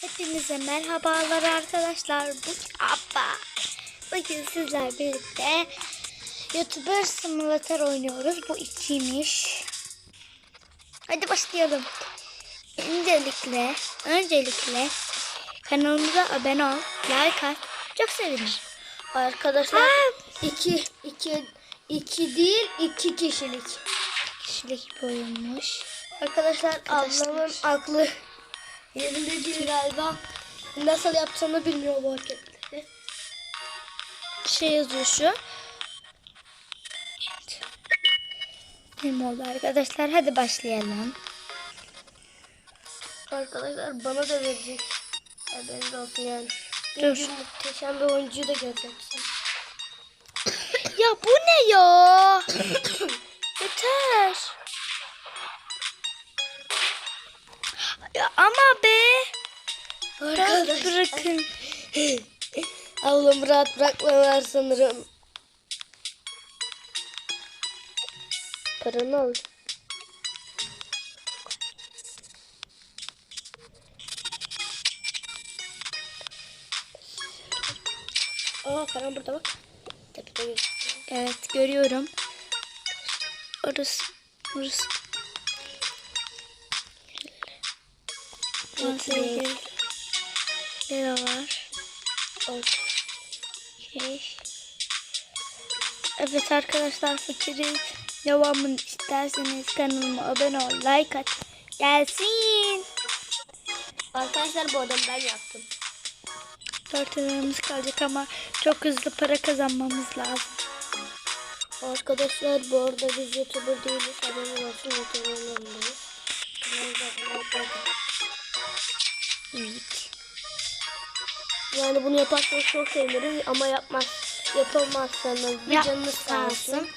Hepinize merhabalar arkadaşlar. Bu abba. Bugün sizler birlikte YouTuber Simulator oynuyoruz. Bu ikiymiş. Hadi başlayalım. Öncelikle, öncelikle kanalımıza abone ol, like at. Çok sevinirim. Arkadaşlar iki, iki, iki değil iki kişilik. Kişilik bir oyunmuş. Arkadaşlar, Arkadaşlar. ablamın aklı yerinde değil galiba. Nasıl yapacağını bilmiyor bu hareketleri. şey yazıyor şu. Benim oldu arkadaşlar. Hadi başlayalım. Arkadaşlar bana da verecek. Haberiniz olsun yani. Dur. Muhteşem bir oyuncuyu da göreceksin. Ya bu ne ya? Bırakın. Ablam rahat bırakmıyorlar sanırım. Paranı al. Aa param burada bak. Tepede. Evet görüyorum. Orası. Orası. Nasıl Okey. Lira var? Okey. Evet arkadaşlar fikiriz. Devamını isterseniz kanalıma abone ol, like at. Gelsin. Arkadaşlar bu adamı ben yaptım. Dört liramız kalacak ama çok hızlı para kazanmamız lazım. Arkadaşlar bu arada biz YouTuber değiliz. Haberiniz olsun YouTuber'larındayız. Evet. Yani bunu yaparsanız çok seviniriz ama yapmaz. Yapamazsanız bir canınız sağ olsun.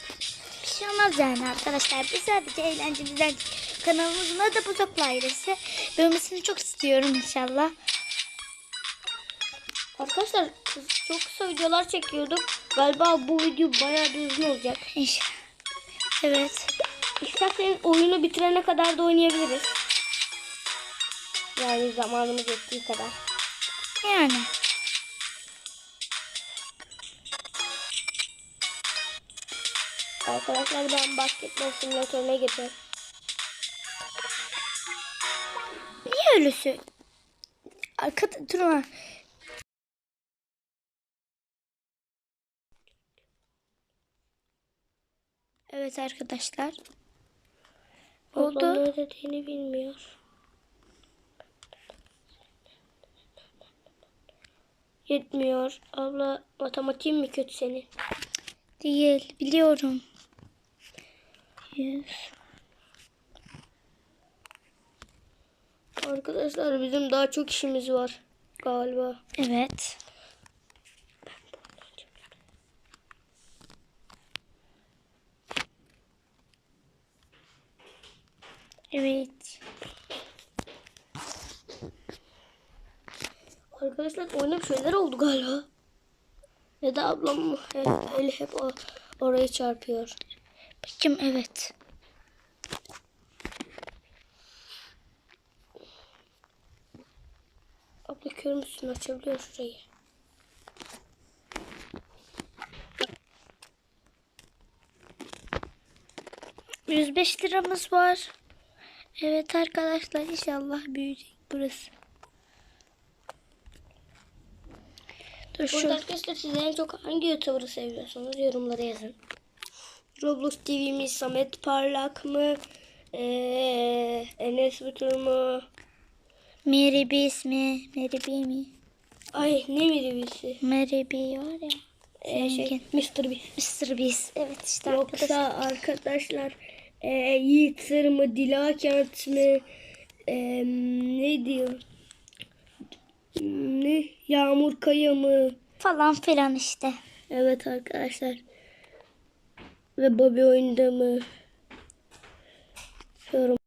Bir şey olmaz yani arkadaşlar. Biz sadece eğlencelimizden kanalımızın adı bu topla ailesi. Büyümesini çok istiyorum inşallah. Arkadaşlar çok kısa videolar çekiyorduk. Galiba bu video bayağı bir uzun olacak. İnşallah. Evet. İsterseniz oyunu bitirene kadar da oynayabiliriz. Yani zamanımız yettiği kadar. Yani. Arkadaşlar ben basketbol simülatörüne gireceğim. Niye söyle? Arkada durma. Evet arkadaşlar. Ablam Oldu. ne dediğini bilmiyor. Yetmiyor. Abla matematiğin mi kötü senin? Değil. Biliyorum. Yüz. Arkadaşlar bizim daha çok işimiz var galiba. Evet. Evet. Arkadaşlar oyuna bir şeyler oldu galiba. Ya da ablam? Hep, hep o, orayı çarpıyor. Bakayım evet. Abla kör müsün? Açabiliyor şurayı. Yüz beş liramız var. Evet arkadaşlar inşallah büyüyecek burası. Dur. Burada arkadaşlar siz en çok hangi YouTuber'ı seviyorsunuz? Yorumlara yazın. Roblox TV mi? Samet Parlak mı? Ee, Enes Batur mu? İsmi. Mary B mi? Ay ne birisi? Mary B var ya. Ee, şey. Mr. Beast. Mr. Beast. Evet işte Yoksa arkadaşlar. arkadaşlar e, Yiğit Sır mı? Dilakent mi? E, ne diyor? Ne? Yağmur Kaya mı? Falan filan işte. Evet arkadaşlar. Ve Bobby oyunda mı? Yorum